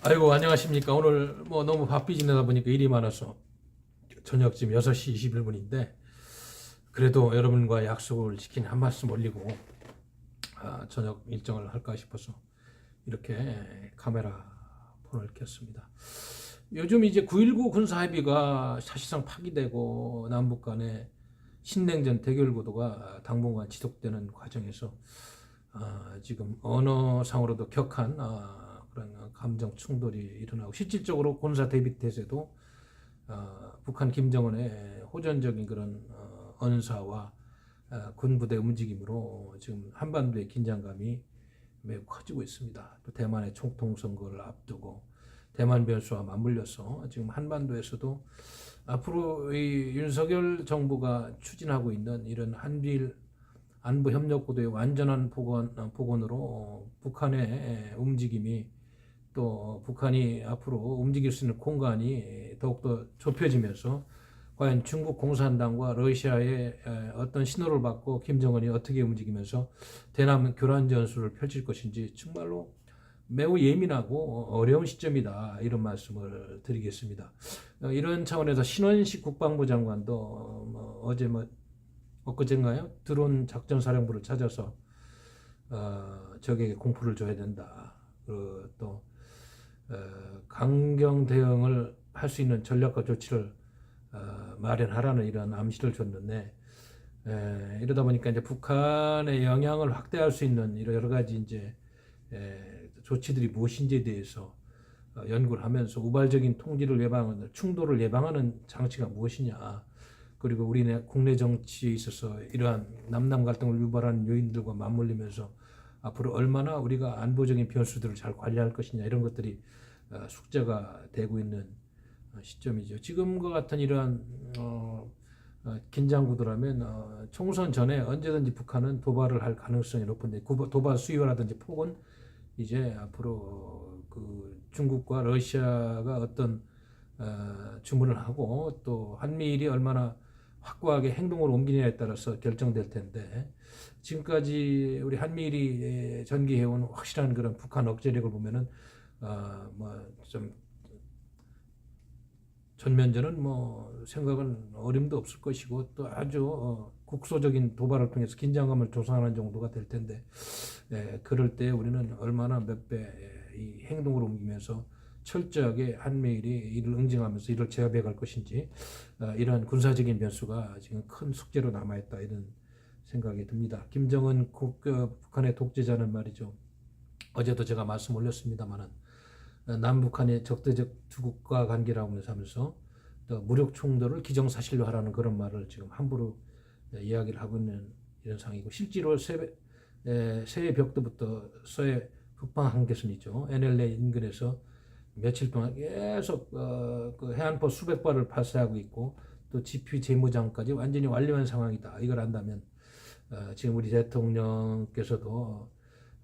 아이고 안녕하십니까 오늘 뭐 너무 바삐 지내다 보니까 일이 많아서 저녁 지금 6시 21분인데 그래도 여러분과 약속을 지킨 한 말씀 올리고 아, 저녁 일정을 할까 싶어서 이렇게 카메라 폰을 켰습니다. 요즘 이제 9.19 군사합의가 사실상 파기되고 남북 간의 신냉전 대결 구도가 당분간 지속되는 과정에서 아, 지금 언어상으로도 격한 아, 그런 감정 충돌이 일어나고 실질적으로 군사 대비 태세도 아, 북한 김정은의 호전적인 그런 어, 언사와 아, 군부대 움직임으로 지금 한반도의 긴장감이 매우 커지고 있습니다. 또 대만의 총통 선거를 앞두고 대만 변수와 맞물려서 지금 한반도에서도 앞으로 이 윤석열 정부가 추진하고 있는 이런 한일 안보 협력 구도의 완전한 복원 어, 복원으로 어, 북한의 움직임이 또 북한이 앞으로 움직일 수 있는 공간이 더욱더 좁혀지면서 과연 중국 공산당과 러시아의 에, 어떤 신호를 받고 김정은이 어떻게 움직이면서 대남 교란 전술을 펼칠 것인지 정말로 매우 예민하고 어려운 시점이다 이런 말씀을 드리겠습니다. 어, 이런 차원에서 신원식 국방부 장관도 어, 뭐 어제 뭐 엊그젠가요 드론 작전 사령부를 찾아서 어, 적에게 공포를 줘야 된다. 그, 또 어, 강경 대응을 할 수 있는 전략과 조치를 어, 마련하라는 이런 암시를 줬는데 에, 이러다 보니까 이제 북한의 영향을 확대할 수 있는 이런 여러 가지 이제 에, 조치들이 무엇인지에 대해서 어, 연구를 하면서 우발적인 통지를 예방하는 충돌을 예방하는 장치가 무엇이냐. 그리고 우리네 국내 정치에 있어서 이러한 남남 갈등을 유발하는 요인들과 맞물리면서 앞으로 얼마나 우리가 안보적인 변수들을 잘 관리할 것이냐 이런 것들이 어, 숙제가 되고 있는 어, 시점이죠. 지금과 같은 이러한 어, 어, 긴장 구도라면 어, 총선 전에 언제든지 북한은 도발을 할 가능성이 높은데 구- 도발 수위라든지 폭은 이제 앞으로 그 중국과 러시아가 어떤 어, 주문을 하고 또 한미일이 얼마나 확고하게 행동으로 옮기냐에 따라서 결정될 텐데 지금까지 우리 한미일이 전개해온 확실한 그런 북한 억제력을 보면은 어, 뭐좀 전면전은 뭐 생각은 어림도 없을 것이고 또 아주 어, 국소적인 도발을 통해서 긴장감을 조성하는 정도가 될 텐데 예, 그럴 때 우리는 얼마나 몇 배 이 행동으로 옮기면서 철저하게 한미일이 이를 응징하면서 이를 제압해 갈 것인지 어, 이러한 군사적인 변수가 지금 큰 숙제로 남아있다 이런 생각이 듭니다. 김정은 국, 어, 북한의 독재자는 말이죠. 어제도 제가 말씀 올렸습니다만은 어, 남북한의 적대적 두 국가 관계라고 하면서 또 무력 충돌을 기정사실로 하라는 그런 말을 지금 함부로 에, 이야기를 하고 있는 이런 상황이고 실제로 새, 에, 새해 벽도부터 서해 북방 한계선이죠. NLL 인근에서 며칠 동안 계속 어, 그 해안포 수백 발을 발사하고 있고 또 GP 재무장까지 완전히 완료한 상황이다. 이걸 안다면 어, 지금 우리 대통령께서도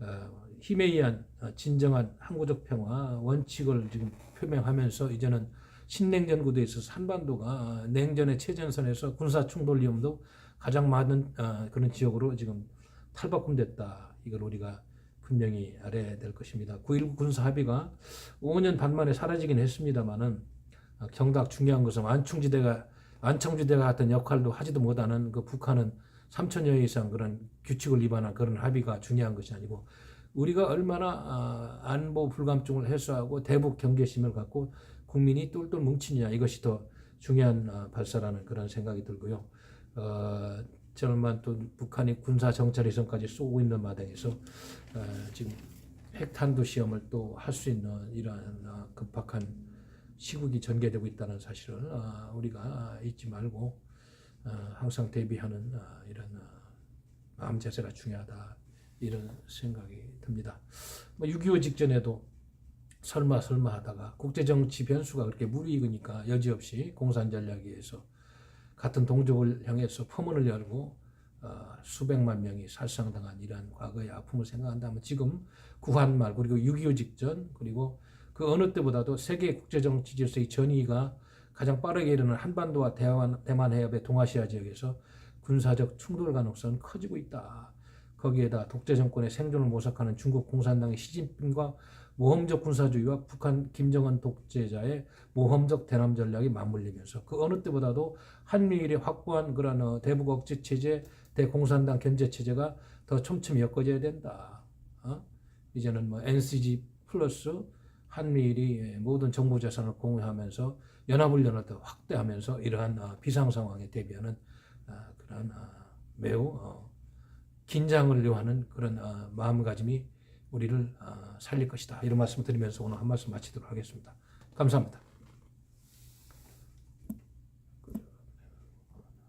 어, 힘에 의한 어, 진정한 항구적 평화 원칙을 지금 표명하면서 이제는 신냉전 구도에 있어서 한반도가 냉전의 최전선에서 군사 충돌 위험도 가장 많은 어, 그런 지역으로 지금 탈바꿈됐다. 이걸 우리가 분명히 알아야 될 것입니다. 9.19 군사 합의가 5년 반 만에 사라지긴 했습니다만은 어, 경각 중요한 것은 완충지대가 완청지대가 같은 역할도 하지도 못하는 그 북한은 3천여 이상 그런 규칙을 위반한 그런 합의가 중요한 것이 아니고 우리가 얼마나 아, 안보 불감증을 해소하고 대북 경계심을 갖고 국민이 똘똘 뭉치냐 이것이 더 중요한 아, 발사라는 그런 생각이 들고요. 어, 저는만 또 북한이 군사 정찰 위성까지 쏘고 있는 마당에서 어, 지금 핵탄두 시험을 또 할 수 있는 이러한 아, 급박한 시국이 전개되고 있다는 사실을 아, 우리가 잊지 말고 어, 항상 대비하는 아, 이런 아, 마음 자세가 중요하다 이런 생각이 듭니다. 뭐6.25 직전에도 설마 설마 하다가 국제정치 변수가 그렇게 무르익으니까 여지없이 공산 전략에 의해서 같은 동족을 향해서 포문을 열고 어, 수백만 명이 살상당한 이러한 과거의 아픔을 생각한다면 지금 구한말 그리고 6.25 직전 그리고 그 어느 때보다도 세계 국제정치 질서의 전이가 가장 빠르게 일어나는 한반도와 대만, 대만 해협의 동아시아 지역에서 군사적 충돌 가능성은 커지고 있다. 거기에다 독재 정권의 생존을 모색하는 중국 공산당의 시진핑과 모험적 군사주의와 북한 김정은 독재자의 모험적 대남 전략이 맞물리면서 그 어느 때보다도 한미일의 확고한 그런 어, 대북 억제 체제, 대공산당 견제 체제가 더 촘촘히 엮어져야 된다. 어? 이제는 뭐 NCG 플러스 한미일이 모든 정보 자산을 공유하면서 연합훈련을 더 확대하면서 이러한 어, 비상 상황에 대비하는 아, 그런 아, 매우 어, 긴장을 요하는 그런 어, 마음가짐이 우리를 어, 살릴 것이다. 이런 말씀 드리면서 오늘 한 말씀 마치도록 하겠습니다. 감사합니다.